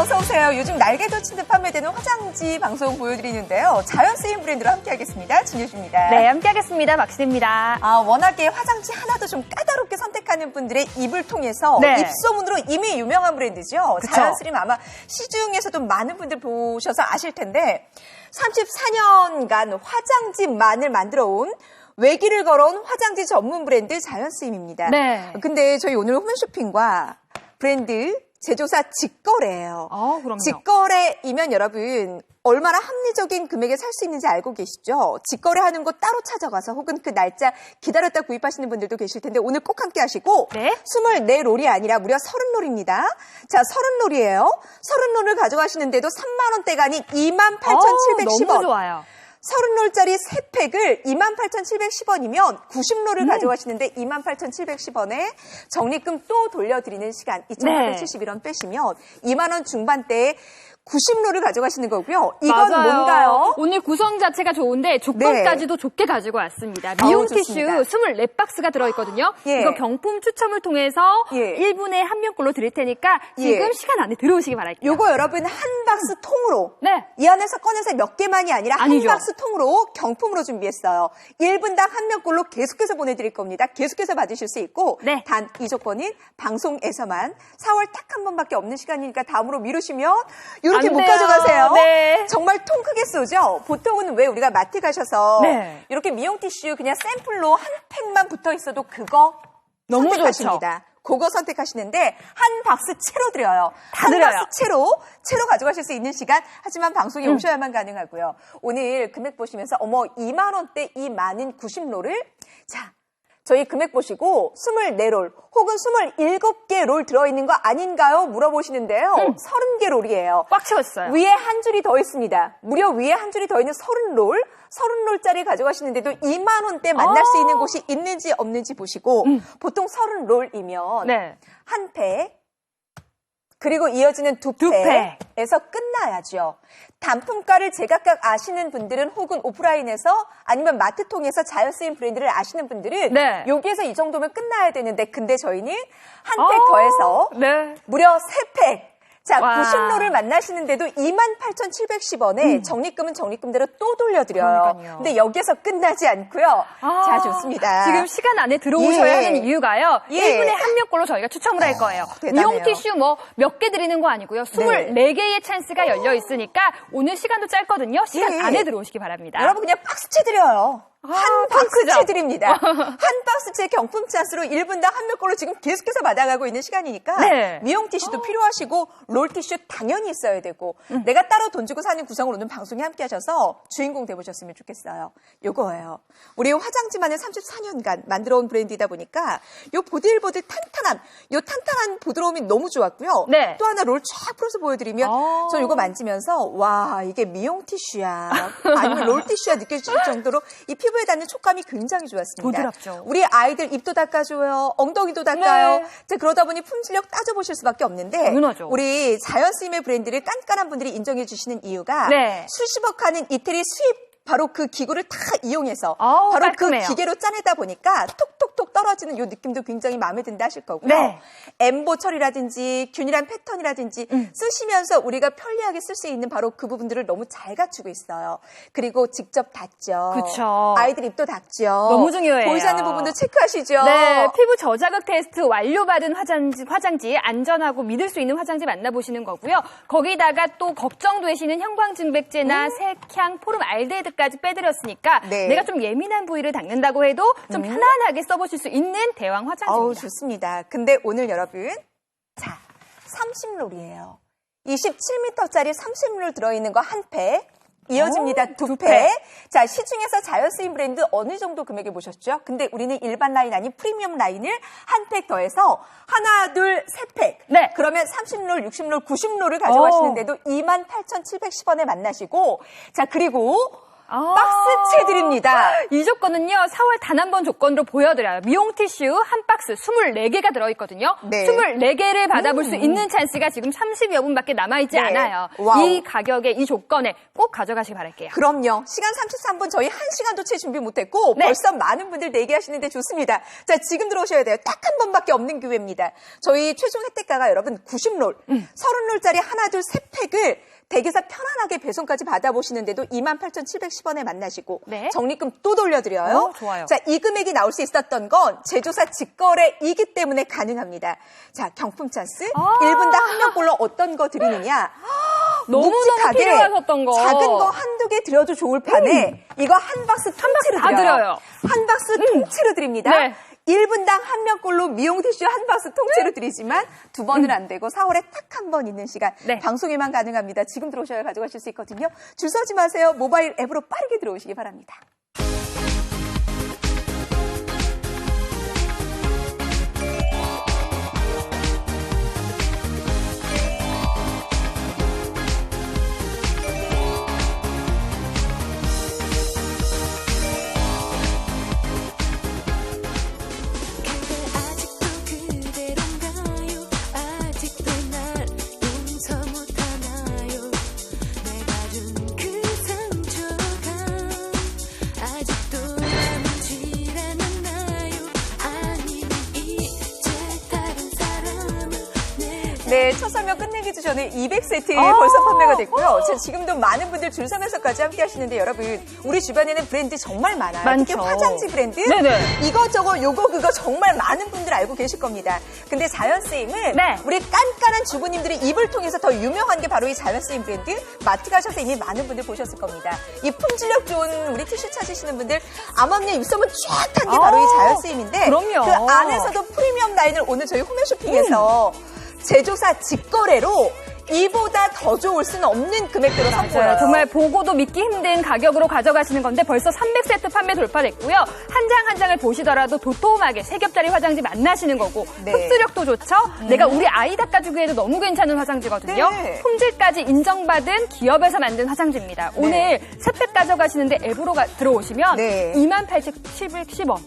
어서 오세요. 요즘 날개 돋친 듯 판매되는 화장지 방송 보여드리는데요. 자연 쓰임 브랜드로 함께하겠습니다. 진유주입니다. 네, 함께하겠습니다. 박신입니다. 아, 워낙에 화장지 하나도 좀 까다롭게 선택하는 분들의 입을 통해서 네. 입소문으로 이미 유명한 브랜드죠. 그쵸. 자연스림 아마 시중에서도 많은 분들 보셔서 아실 텐데 34년간 화장지만을 만들어 온 외기를 걸어온 화장지 전문 브랜드 자연스임입니다. 네. 근데 저희 오늘 홈쇼핑과 브랜드 제조사 직거래예요. 아, 그럼요. 직거래이면 여러분 얼마나 합리적인 금액에 살 수 있는지 알고 계시죠? 직거래하는 곳 따로 찾아가서 혹은 그 날짜 기다렸다 구입하시는 분들도 계실 텐데 오늘 꼭 함께 하시고 네. 24롤이 아니라 무려 30롤입니다. 자, 30롤이에요. 30롤을 가져가시는데도 3만 원대가 아닌 28,710원. 너무 좋아요. 30롤짜리 3팩을 28,710원이면 90롤을 음. 가져가시는데 28,710원에 적립금 또 돌려드리는 시간 2,871원 빼시면 2만 원 중반대에 90롤을 가져가시는 거고요. 이건 맞아요. 뭔가요? 오늘 구성 자체가 좋은데 조건까지도 좋게 가지고 왔습니다. 미용 네. 티슈 좋습니다. 24박스가 들어있거든요. 예. 이거 경품 추첨을 통해서 예. 1분에 한 명꼴로 드릴 테니까 지금 예. 시간 안에 들어오시기 바랄게요. 요거 여러분 한 박스 통으로 네. 이 안에서 꺼내서 몇 개만이 아니라 아니죠. 한 박스 통으로 경품으로 준비했어요. 1분당 한 명꼴로 계속해서 보내드릴 겁니다. 계속해서 받으실 수 있고 네. 단이 조건은 방송에서만 4월 딱 한 번밖에 없는 시간이니까 다음으로 미루시면 이렇게 안못 돼요. 가져가세요. 네. 정말 통 크게 쏘죠. 보통은 왜 우리가 마트 가셔서 네. 이렇게 미용 티슈 그냥 샘플로 한 팩만 붙어 있어도 그거 너무 선택하십니다. 그거 선택하시는데 한 박스 채로 드려요. 다한 드려요. 박스 채로 채로 가져가실 수 있는 시간. 하지만 방송에 음. 오셔야만 가능하고요. 오늘 금액 보시면서 어머 2만 원대 이 많은 90롤을 자 저희 금액 보시고 24롤 혹은 27개 롤 들어있는 거 아닌가요? 물어보시는데요. 음. 30개 롤이에요. 꽉 채웠어요. 위에 한 줄이 더 있습니다. 무려 위에 한 줄이 더 있는 30롤, 30롤짜리 가져가시는데도 2만 원대 만날 수 아. 있는 곳이 있는지 없는지 보시고 보통 30롤이면 네. 한 팩, 그리고 이어지는 두두 팩에서 끝나야죠. 단품가를 제각각 아시는 분들은 혹은 오프라인에서 아니면 마트 통해서 자연 쓰임 브랜드를 아시는 분들은 네. 여기에서 이 정도면 끝나야 되는데 근데 저희는 한 아, 팩 더해서 네. 무려 세 팩 자, 와. 90로를 만나시는데도 28,710원에 적립금은 적립금대로 또 돌려드려요. 음. 그러니까요. 근데 여기서 끝나지 않고요. 아, 자, 좋습니다. 지금 시간 안에 들어오셔야 예. 하는 이유가요. 예. 1분에 한 명꼴로 저희가 추첨을 할 거예요. 대단해요. 미용 티슈 뭐 몇 개 드리는 거 아니고요. 24개의 찬스가 열려 있으니까 오늘 시간도 짧거든요. 시간 예. 안에 들어오시기 바랍니다. 여러분 그냥 박스채 드려요. 아, 한. 박스채 드립니다. 한 박스채 경품 찬스로 1분당 한명 걸로 지금 계속해서 받아가고 있는 시간이니까 네. 미용 티슈도 필요하시고 롤 티슈 당연히 있어야 되고 음. 내가 따로 돈 주고 사는 구성을 오늘 방송에 함께 하셔서 주인공 돼보셨으면 좋겠어요. 요거예요. 우리 화장지만을 34년간 만들어 온 브랜드이다 보니까 요 보들보들 탄탄함, 요 탄탄한 부드러움이 너무 좋았고요. 네. 또 하나 롤 쫙 풀어서 보여드리면 아. 저 이거 만지면서 와 이게 미용 티슈야 아니면 롤 티슈야 느껴질 정도로 이 피부 에 닿는 촉감이 굉장히 좋았습니다. 부드럽죠. 우리 아이들 입도 닦아줘요, 엉덩이도 닦아요. 네. 자, 그러다 보니 품질력 따져보실 수밖에 없는데 당연하죠. 우리 자연스임의 브랜드를 깐깐한 분들이 인정해 주시는 이유가 네. 수십억 하는 이태리 수입 바로 그 기구를 다 이용해서 아우, 바로 깔끔해요. 그 기계로 짜내다 보니까 톡톡톡 떨어지는 이 느낌도 굉장히 마음에 든다 하실 거고요. 네. 엠보 처리라든지 균일한 패턴이라든지 음. 쓰시면서 우리가 편리하게 쓸 수 있는 바로 그 부분들을 너무 잘 갖추고 있어요. 그리고 직접 닦죠. 그쵸. 아이들 입도 닦죠. 너무 중요해요. 보이지 않는 부분도 체크하시죠. 네, 피부 저자극 테스트 완료받은 화장지, 화장지 안전하고 믿을 수 있는 화장지 만나보시는 거고요. 거기다가 또 걱정되시는 형광증백제나 색향, 포름 알데히드 까지 빼드렸으니까 네. 내가 좀 예민한 부위를 닦는다고 해도 좀 편안하게 써보실 수 있는 대왕 어우, 화장지입니다. 좋습니다. 근데 오늘 여러분, 자, 30롤이에요. 27m짜리 30롤 들어있는 거 한 팩. 이어집니다. 오, 두. 팩. 자, 시중에서 자연스임 브랜드 어느 정도 금액에 보셨죠? 근데 우리는 일반 라인 아닌 프리미엄 라인을 한 팩 더해서 하나, 둘, 세 팩. 네. 그러면 30롤, 60롤, 90롤을 가져가시는데도 28,710원에 만나시고, 자, 그리고 아. 박스채 드립니다. 이 조건은요, 4월 단 한 번 조건으로 보여드려요. 미용 티슈 한 박스 24개가 들어있거든요. 네. 24개를 받아볼 수 있는 찬스가 지금 30여 분밖에 남아있지 네. 않아요. 와우. 이 가격에, 이 조건에 꼭 가져가시기 바랄게요. 그럼요. 시간 33분 저희 1시간도 채 준비 못했고 네. 벌써 많은 분들 대기하시는데 좋습니다. 자 지금 들어오셔야 돼요. 딱 한 번밖에 없는 기회입니다. 저희 최종 혜택가가 여러분 90롤, 음. 30롤짜리 하나 둘 세 팩을 댁에서 편안하게 배송까지 받아보시는데도 28,710원에 만나시고 네. 적립금 또 돌려드려요. 어, 좋아요. 자, 이 금액이 나올 수 있었던 건 제조사 직거래이기 때문에 가능합니다. 자, 경품 찬스 아. 1분당 한 명꼴로 어떤 거 드리느냐? 너무너무 필요하셨던 거. 작은 거 한두 개 드려도 좋을 판에 이거 한 박스 통째로 다 드려요. 드려요. 한 박스 통째로 드립니다. 네. 1분당 한 명꼴로 미용 티슈 한 박스 통째로 드리지만 두 번은 안 되고 4월에 딱 한 번 있는 시간 네. 방송에만 가능합니다. 지금 들어오셔야 가져가실 수 있거든요. 줄 서지 마세요. 모바일 앱으로 빠르게 들어오시기 바랍니다. 첫 설명 끝내기 전에 200세트 아. 벌써 판매가 됐고요. 저 지금도 많은 분들 줄 서면서까지 함께 하시는데 여러분, 우리 주변에는 브랜드 정말 많아요. 특히 많죠. 화장지 브랜드. 네네. 이거저거 요거 그거 정말 많은 분들 알고 계실 겁니다. 근데 자연스임은 네. 우리 깐깐한 주부님들의 입을 통해서 더 유명한 게 바로 이 자연스임 브랜드. 마트 가셔서 이미 많은 분들 보셨을 겁니다. 이 품질력 좋은 우리 티슈 찾으시는 분들 암암리에 입소문 쫙한 게 바로 이 아, 자연스임인데 그럼요. 그 안에서도 프리미엄 라인을 오늘 저희 홈쇼핑에서 제조사 직거래로 이보다 더 좋을 수는 없는 금액대로 선보여요. 맞아요. 정말 보고도 믿기 힘든 가격으로 가져가시는 건데 벌써 300세트 판매 돌파됐고요. 한 장한 장을 보시더라도 도톰하게 세 겹짜리 화장지 만나시는 거고 네. 흡수력도 좋죠. 내가 우리 아이 닦아주기에도 너무 괜찮은 화장지거든요. 네. 품질까지 인정받은 기업에서 만든 화장지입니다. 오늘 세팩 가져가시는데 앱으로 가- 들어오시면 네. 28,710원.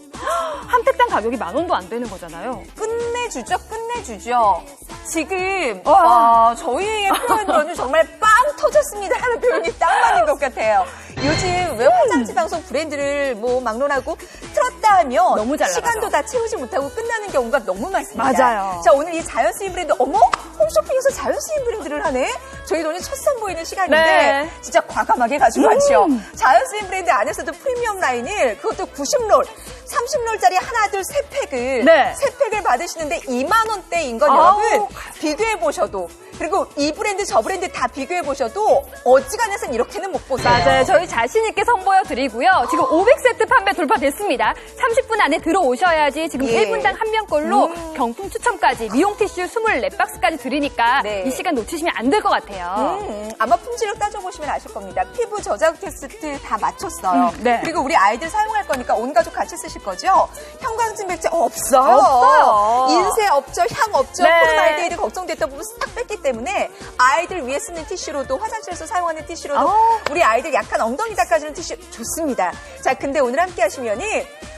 한 팩당 가격이 만 원도 안 되는 거잖아요. 끝내주죠, 끝내주죠. 지금 와. 어, 저희 의 표현으로는 정말 빵 터졌습니다 하는 표현이 딱 맞는 것 같아요. 요즘 왜 화장지 방송 브랜드를 뭐 막론하고 틀었다 하면 너무 잘 시간도. 다 채우지 못하고 끝나는 경우가 너무 많습니다. 맞아요. 자 오늘 이 자연스임 브랜드 어머 홈쇼핑에서 자연스임 브랜드를 하네. 저희도 오늘 첫 선보이는 시간인데 네. 진짜 과감하게 가지고 왔죠. 음. 자연스임 브랜드 안에서도 프리미엄 라인을 그것도 90롤, 30롤짜리 하나 둘 세 팩을 네. 세 팩을 받으시는데 2만 원대인 건 아우. 여러분 비교해 보셔도 그리고 이 브랜드 저 브랜드 다 비교해 보셔도 어지간해선 이렇게는 못 보세요. 맞아요. 저희 자신 있게 선보여 드리고요. 지금 500세트 판매 돌파됐습니다. 30분 안에 들어오셔야지 지금 예. 1분당 한 명꼴로 경품 추첨까지 미용 티슈 24박스까지 드리니까 네. 이 시간 놓치시면 안 될 것 같아요. 음, 아마 품질을 따져보시면 아실 겁니다. 피부 저자극 테스트 다 마쳤어요. 음, 네. 그리고 우리 아이들 사용할 거니까 온 가족 같이 쓰실 거죠? 형광증 백제 없어요. 없어요. 인쇄 없죠, 향 없죠. 네. 포르말데이드 걱정됐던 부분 싹 뺐기 때문에 아이들 위해 쓰는 티슈로도 화장실에서 사용하는 티슈로도 아우. 우리 아이들 약간 엉덩이 닦아주는 티슈 좋습니다. 자, 근데 오늘 함께 하시면은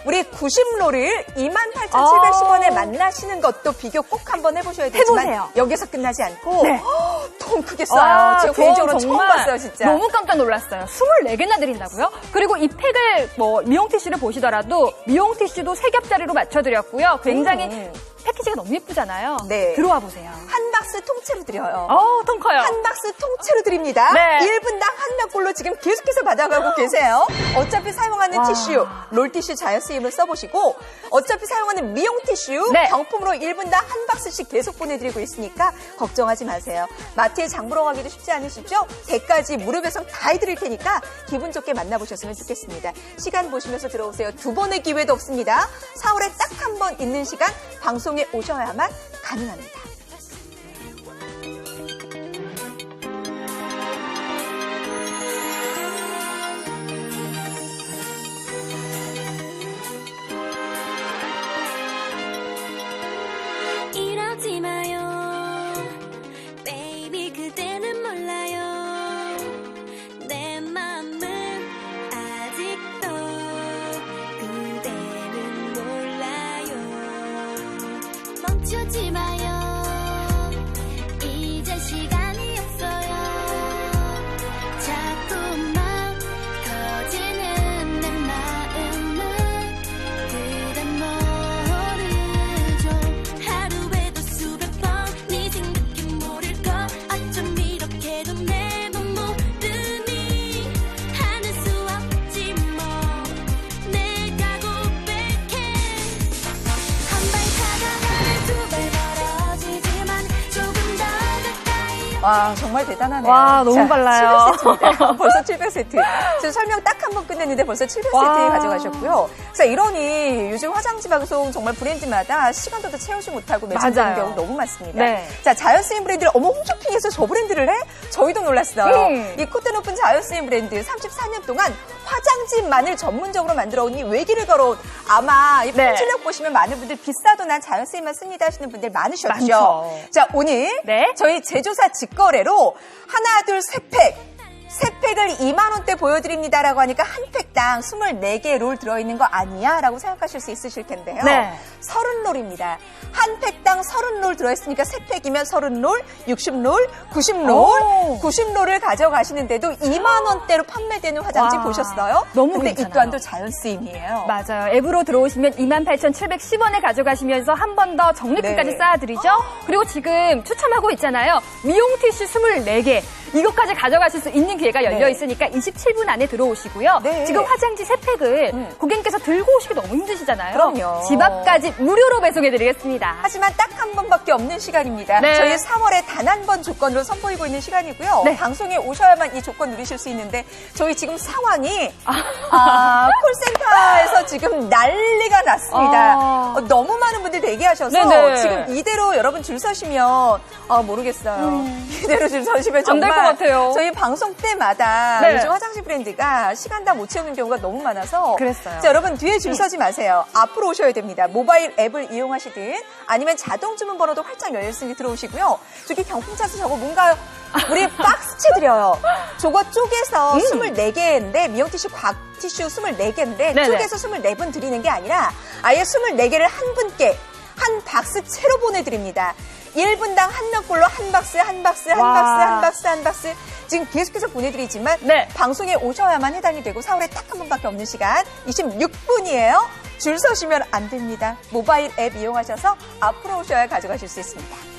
우리 90로를 28,710원에 아우. 만나시는 것도 비교 꼭 한번 해보셔야 되지만 해보세요. 여기서 끝나지 않고 네. 통 크게 써요. 와, 제가 저 개인적으로 처음 정말 봤어요, 진짜. 너무 깜짝 놀랐어요. 24개나 드린다고요? 그리고 이 팩을 뭐 미용 티슈를 보시더라도 미용 티슈도 세 겹짜리로 맞춰드렸고요. 굉장히 음. 패키지가 너무 예쁘잖아요. 네. 들어와 보세요. 한 박스 통째로 드려요. 어우, 통 커요. 한 박스 통째로 드립니다. 네. 1분당 한 명꼴로 지금 계속해서 받아가고 계세요. 어차피 사용하는 와. 티슈, 롤티슈 자연스임을 써보시고 어차피 사용하는 미용 티슈 네. 경품으로 1분당 한 박스씩 계속 보내드리고 있으니까 걱정하지 마세요. 마트에 장 보러 가기도 쉽지 않으시죠? 대까지 무료 배송 다 해드릴 테니까 기분 좋게 만나보셨으면 좋겠습니다. 시간 보시면서 들어오세요. 두 번의 기회도 없습니다. 4월에 딱 한 번 있는 시간 방송에 오셔야만 가능합니다. 와, 정말 대단하네요. 와, 너무 빨라요. 700세트입니다. 벌써 700세트. 지금 설명 딱 한 번 끝냈는데 벌써 700세트 와. 가져가셨고요. 자, 이러니 요즘 화장지 방송 정말 브랜드마다 시간도 다 채우지 못하고 매진되는. 경우 너무 많습니다. 네. 자, 자연스인 브랜드를 어머 홈쇼핑에서 저 브랜드를 해? 저희도 놀랐어요. 음. 이 코트 높은 자연스인 브랜드 34년 동안 화장지만을 전문적으로 만들어 온이 외길을 걸어온 아마 이 네. 품질력 보시면 많은 분들 비싸도 난 자연스인만 씁니다 하시는 분들 많으셨죠. 많죠. 자, 오늘 네. 저희 제조사 직거래로 하나, 둘, 세 팩. 세 팩을 2만 원대 보여드립니다라고 하니까 한 팩당 24개 롤 들어있는 거 아니야? 라고 생각하실 수 있으실 텐데요. 네. 30롤입니다. 한 팩당 30롤 들어있으니까 세 팩이면 30롤, 60롤, 90롤, 오. 90롤을 가져가시는데도 2만 원대로 판매되는 화장지 와, 보셨어요? 너무 근데 이 괜찮아요. 또한도 자연 쓰임이에요. 맞아요. 앱으로 들어오시면 28,710원에 가져가시면서 한 번 더 적립금까지 네. 쌓아드리죠. 그리고 지금 추첨하고 있잖아요. 미용 티슈 24개. 이것까지 가져가실 수 있는 기회 가 열려 네. 있으니까 27분 안에 들어오시고요. 네. 지금 화장지 3팩을 음. 고객님께서 들고 오시기 너무 힘드시잖아요. 그럼요. 집 앞까지 무료로 배송해드리겠습니다. 하지만 딱 한 번밖에 없는 시간입니다. 네. 저희 3월에 단 한 번 조건으로 선보이고 있는 시간이고요. 네. 방송에 오셔야만 이 조건 누리실 수 있는데 저희 지금 상황이 아. 아, 콜센터에서 지금 난리가 났습니다. 아. 어, 너무 많은 분들 대기하셔서 네네. 지금 이대로 여러분 줄 서시면 어, 모르겠어요. 이대로 줄 서시면 음. 안될 정말 것 같아요. 저희 방송 때 마다 네. 요즘 화장실 브랜드가 시간 다못 채우는 경우가 너무 많아서 그랬어요. 자, 여러분 뒤에 줄 서지 마세요. 앞으로 오셔야 됩니다. 모바일 앱을 이용하시든 아니면 자동 주문 번호도 활짝 열려 있으니 들어오시고요. 저기 경품차서 저거 뭔가 우리 박스채 드려요. 저거 쪼개서 음. 24개인데 미용 티슈 곽 티슈 24개인데 네네. 쪼개서 24분 드리는 게 아니라 아예 24개를 한 분께 한 박스 채로 보내드립니다. 1분당 한 명꼴로 한 박스, 한 박스, 한 와. 박스, 한 박스, 한 박스. 지금 계속해서 보내드리지만 네. 방송에 오셔야만 해당이 되고 4월에 딱 한 번밖에 없는 시간 26분이에요. 줄 서시면 안 됩니다. 모바일 앱 이용하셔서 앞으로 오셔야 가져가실 수 있습니다.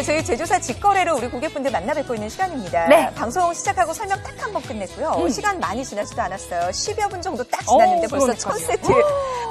네, 저희 제조사 직거래로 우리 고객분들 만나 뵙고 있는 시간입니다. 네. 방송 시작하고 설명 딱 한 번 끝냈고요. 시간 많이 지나지도 않았어요. 10여 분 정도 딱 지났는데 어, 벌써. 천 세트,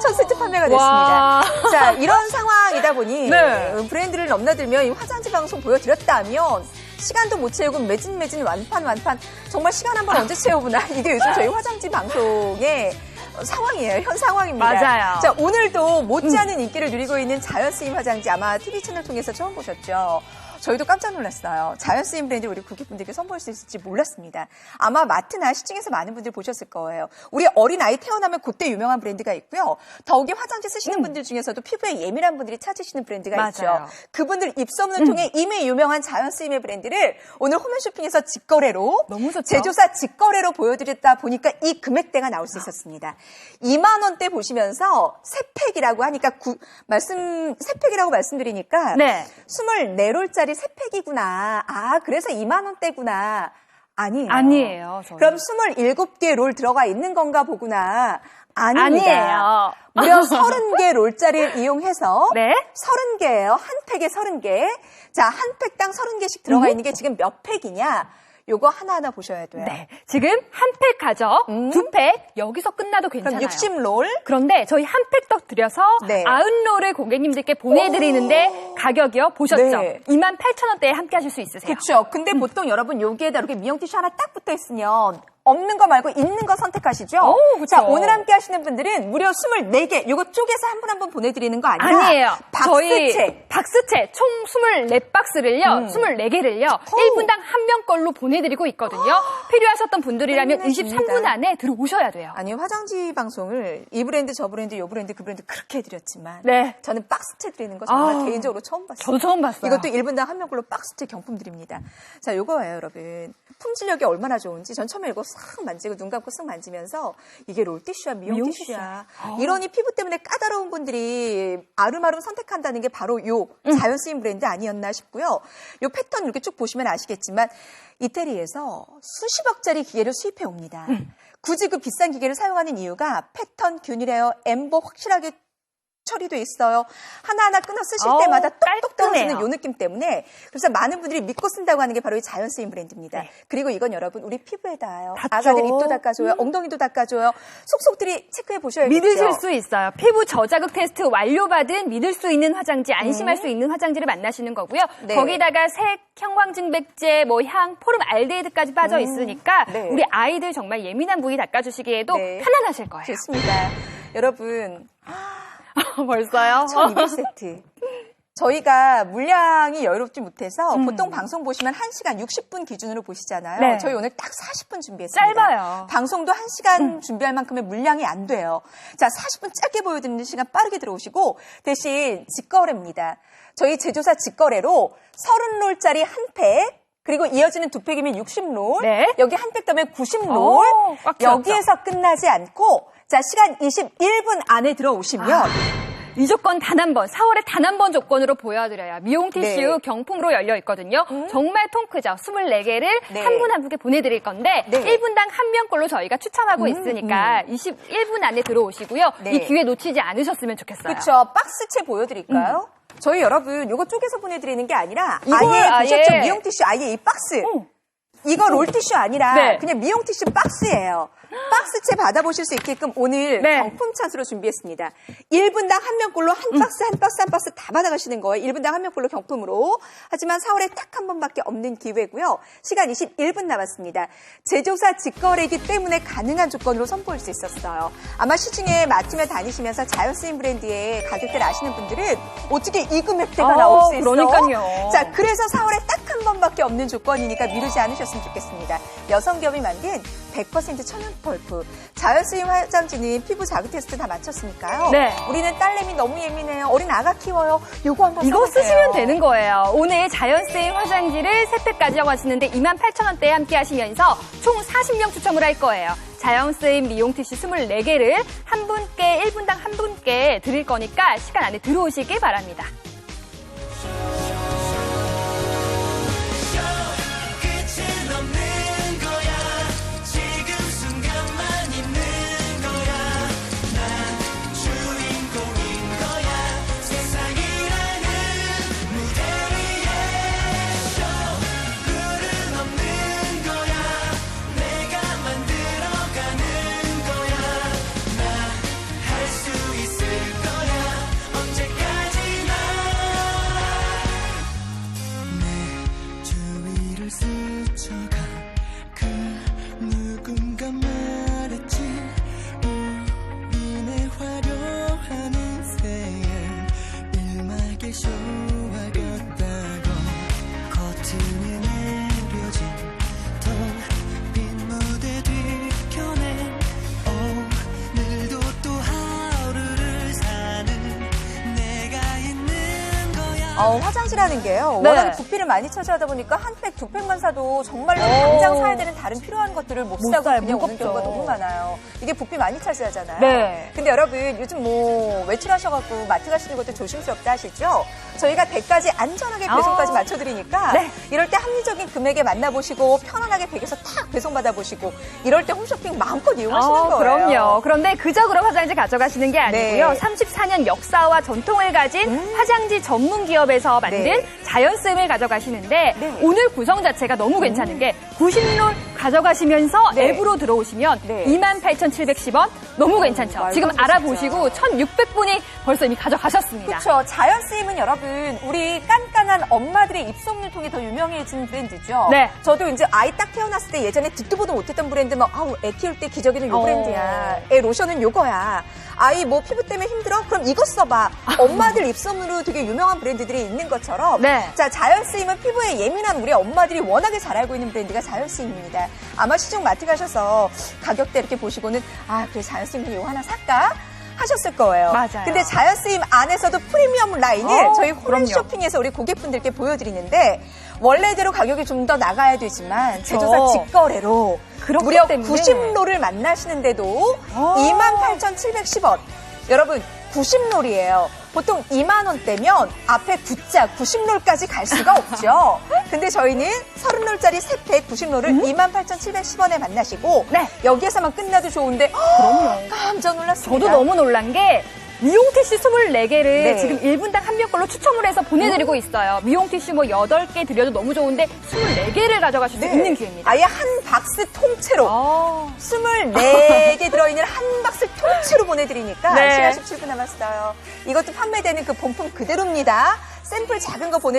천 세트 판매가 와. 됐습니다. 자, 이런 상황이다 보니 네. 음, 브랜드를 넘나들면 이 화장지 방송 보여드렸다면 시간도 못 채우고 매진 매진 완판 완판 정말 시간 한 번 언제 채우구나 이게 요즘 저희 화장지 방송의 어, 상황이에요. 현 상황입니다. 맞아요. 자, 오늘도 못지않은 인기를 누리고 있는 자연스임 화장지 아마 TV 채널 통해서 처음 보셨죠? 저희도 깜짝 놀랐어요. 자연스임 브랜드 우리 고객분들께 선보일 수 있을지 몰랐습니다. 아마 마트나 시중에서 많은 분들 보셨을 거예요. 우리 어린 아이 태어나면 그때 유명한 브랜드가 있고요. 더욱이 화장지 쓰시는 분들 중에서도 피부에 예민한 분들이 찾으시는 브랜드가 맞아요. 있죠. 그분들 입소문을 통해 이미 유명한 자연스임의 브랜드를 오늘 홈앤쇼핑에서 직거래로. 제조사 직거래로 보여드렸다 보니까 이 금액대가 나올 수 있었습니다. 2만 원대 보시면서 세 팩이라고 하니까 구- 말씀 세 팩이라고 말씀드리니까 네. 24롤짜리 세 팩이구나. 아 그래서 2만 원대구나. 아니에요. 아니에요. 저는. 그럼 27개 롤 들어가 있는 건가 보구나. 아닙니다. 아니에요. 무려 30개 롤짜리를 이용해서 네. 30개예요. 한 팩에 30개. 자, 한 팩당 30개씩 들어가 있는 게 지금 몇 팩이냐? 요거 하나하나 보셔야 돼요. 네. 지금 한 팩 가져, 음. 두 팩, 여기서 끝나도 그럼 괜찮아요. 60롤. 그런데 저희 한팩더 드려서 네. 아흔롤을 고객님들께 보내드리는데 가격이요 보셨죠? 네. 2만 8천 원대에 함께 하실 수 있으세요. 그렇죠. 근데 보통 여러분 여기에다 이렇게 미용 티슈 하나 딱 붙어 있으면 없는 거 말고 있는 거 선택하시죠? 오. 자, 오늘 함께 하시는 분들은 무려 24개, 요거 쪼개서 한 분 한 분 보내드리는 거 아니라 아니에요. 박스채. 박스채 총 24박스를요, 음. 24개를요, 1분당 한 명 걸로 보내드리고 있거든요. 필요하셨던 분들이라면 끝내줍니다. 23분 안에 들어오셔야 돼요. 아니 화장지 방송을 이 브랜드 저 브랜드 요 브랜드 그 브랜드 그렇게 해드렸지만 네. 저는 박스채 드리는 거 정말 아, 개인적으로 처음 봤어요. 저도 처음 봤어요. 이것도 1분당 한 명꼴로 박스채 경품 드립니다. 자, 요거예요, 여러분. 품질력이 얼마나 좋은지 전 처음에 이거 싹 만지고 눈 감고 쓱 만지면서 이게 롤티슈야, 미용 미용 티슈야. 티슈야. 이러니 피부 때문에 까다로운 분들이 아름아름 선택한다는 게 바로 요 음. 자연 쓰임 브랜드 아니었나 싶고요. 요 패턴 이렇게 쭉 보시면 아시겠지만 이태리에서 수십억짜리 기계를 수입해 옵니다. 음. 굳이 그 비싼 기계를 사용하는 이유가 패턴 균일해요. 엠버 확실하게 처리돼 있어요. 하나하나 끊어 쓰실 때마다 똑똑 떨어지는. 요 느낌 때문에 그래서 많은 분들이 믿고 쓴다고 하는 게 바로 이 자연 쓰임 브랜드입니다. 네. 그리고 이건 여러분 우리 피부에 닿아요. 닿죠. 아가들 입도 닦아줘요. 엉덩이도 닦아줘요. 속속들이 체크해 보셔야겠죠. 믿으실 수 있어요. 피부 저자극 테스트 완료받은 믿을 수 있는 화장지, 안심할 수 있는 화장지를 만나시는 거고요. 음. 네. 거기다가 색, 형광증백제, 뭐 향, 포름 알데히드까지 빠져 있으니까 네. 우리 아이들 정말 예민한 부위 닦아주시기에도 네. 편안하실 거예요. 좋습니다. 여러분 벌써요? 1200세트. 저희가 물량이 여유롭지 못해서 음. 보통 방송 보시면 1시간 60분 기준으로 보시잖아요. 네. 저희 오늘 딱 40분 준비했습니다. 짧아요. 음. 방송도 1시간 준비할 만큼의 물량이 안 돼요. 자, 40분 짧게 보여드리는 시간 빠르게 들어오시고 대신 직거래입니다. 저희 제조사 직거래로 30롤짜리 한 팩, 그리고 이어지는 두 팩이면 60롤, 네. 여기 한팩 더면 90롤, 오, 꽉 채웠죠. 여기에서 끝나지 않고 자, 시간 21분 안에 들어오시면 아. 이 조건 단 한 번, 4월에 단 한 번 조건으로 보여드려야 미용 티슈 네. 경품으로 열려 있거든요. 정말 통 크죠. 24개를 네. 한분 한 분께 보내드릴 건데 네. 1분당 한 명꼴로 저희가 추첨하고 있으니까 21분 안에 들어오시고요. 네. 이 기회 놓치지 않으셨으면 좋겠어요. 그렇죠. 박스채 보여드릴까요? 저희 여러분 요거 쪼개서 보내드리는 게 아니라 이걸 아예 보셨죠? 미용 티슈 아예 이 박스. 어. 이거 롤 티슈 아니라 네. 그냥 미용 티슈 박스예요. 박스채 받아보실 수 있게끔 오늘 네. 경품 찬스로 준비했습니다. 1분당 한 명꼴로 한 박스 한 박스 한 박스 다 받아가시는 거예요. 1분당 한 명꼴로 경품으로. 하지만 4월에 딱 한 번밖에 없는 기회고요. 시간 21분 남았습니다. 제조사 직거래이기 때문에 가능한 조건으로 선보일 수 있었어요. 아마 시중에 마트며 다니시면서 자연스인 브랜드의 가격대를 아시는 분들은 어떻게 이 금액대가 어, 나올 수 있어? 그러니까요. 자, 그래서 4월에 딱 한 번밖에 없는 조건이니까 미루지 않으셨 으면 좋겠습니다. 여성기업이 만든 100% 천연 펄프. 자연스임 화장지는 피부 자극 테스트 다 마쳤으니까요. 네. 우리는 딸내미 너무 예민해요. 어린 아가 키워요. 요거 한번 이거 써보세요. 쓰시면 되는 거예요. 오늘 자연스인 화장지를 3팩 가져가시는데 28,000원대에 함께 하시면서 총 40명 추첨을 할 거예요. 자연스인 미용 티슈 24개를 한 분께 1분당 한 분께 드릴 거니까 시간 안에 들어오시길 바랍니다. 어, 화장지라는 게요. 네. 워낙 부피를 많이 차지하다 보니까 한 팩, 두 팩만 사도 정말로 당장 사야 되는 다른 필요한 것들을 못, 못 사고 사요. 그냥 오는 무겁죠. 경우가 너무 많아요. 이게 부피 많이 차지하잖아요. 네. 근데 여러분 요즘 뭐 외출하셔갖고 마트 가시는 것도 조심스럽다 하시죠? 저희가 100까지 안전하게 배송까지 아. 맞춰드리니까 네. 이럴 때 합리적인 금액에 만나보시고 편안하게 100에서 탁 배송 받아보시고 이럴 때 홈쇼핑 마음껏 이용하시는 어, 거예요. 그럼요. 그런데 그저 그런 화장지 가져가시는 게 아니고요. 네. 34년 역사와 전통을 가진 화장지 전문 기업에서 만든 네. 자연스을 가져가시는데 네. 오늘 구성 자체가 너무 괜찮은 게 90롤 가져가시면서 네. 앱으로 들어오시면 네. 28,710원 너무 괜찮죠. 말도 지금 알아보시고 1,600분이 벌써 이미 가져가셨습니다. 그렇죠. 자연 쓰임은 여러분 우리 깐깐한 엄마들의 입소문을 통해 더 유명해진 브랜드죠. 네. 저도 이제 아이 딱 태어났을 때 예전에 듣도 보도 못했던 브랜드 막 아우 애 키울 때 기저귀는 요 어. 브랜드야. 애 로션은 요거야. 아이 뭐 피부 때문에 힘들어? 그럼 이거 써봐. 엄마들 입소문으로 되게 유명한 브랜드들이 있는 것처럼 네. 자 자연 쓰임은 피부에 예민한 우리 엄마들이 워낙에 잘 알고 있는 브랜드가 자연 쓰임입니다. 아마 시중 마트 가셔서 가격대 이렇게 보시고는 아 그래 자연 쓰임 이거 하나 살까? 하셨을 거예요. 맞아요. 근데 자연 쓰임 안에서도 프리미엄 라인을 어, 저희 그럼요. 쇼핑에서 우리 고객분들께 보여드리는데 원래대로 가격이 좀 더 나가야 되지만. 제조사 직거래로 무려 때문에. 90롤을 만나시는데도 어. 28,710원. 여러분 90롤이에요. 보통 2만 원대면 앞에 구자 90롤까지 갈 수가 없죠. 근데 저희는 30롤짜리 3팩 90롤을 28,710원에 만나시고 네. 여기에서만 끝나도 좋은데 그럼요. 깜짝 놀랐습니다. 저도 너무 놀란 게 미용 티슈 24개를 네. 지금 1분당 한명 걸로 추첨을 해서 보내드리고 있어요. 미용 티슈 뭐 8개 드려도 너무 좋은데 24개를 가져가실 수 네. 있는 기회입니다. 아예 한 박스 통째로 아. 24개 들어있는 한 박스 통째로 보내드리니까 네. 시간 17분 남았어요. 이것도 판매되는 그 본품 그대로입니다. 샘플 작은 거 보내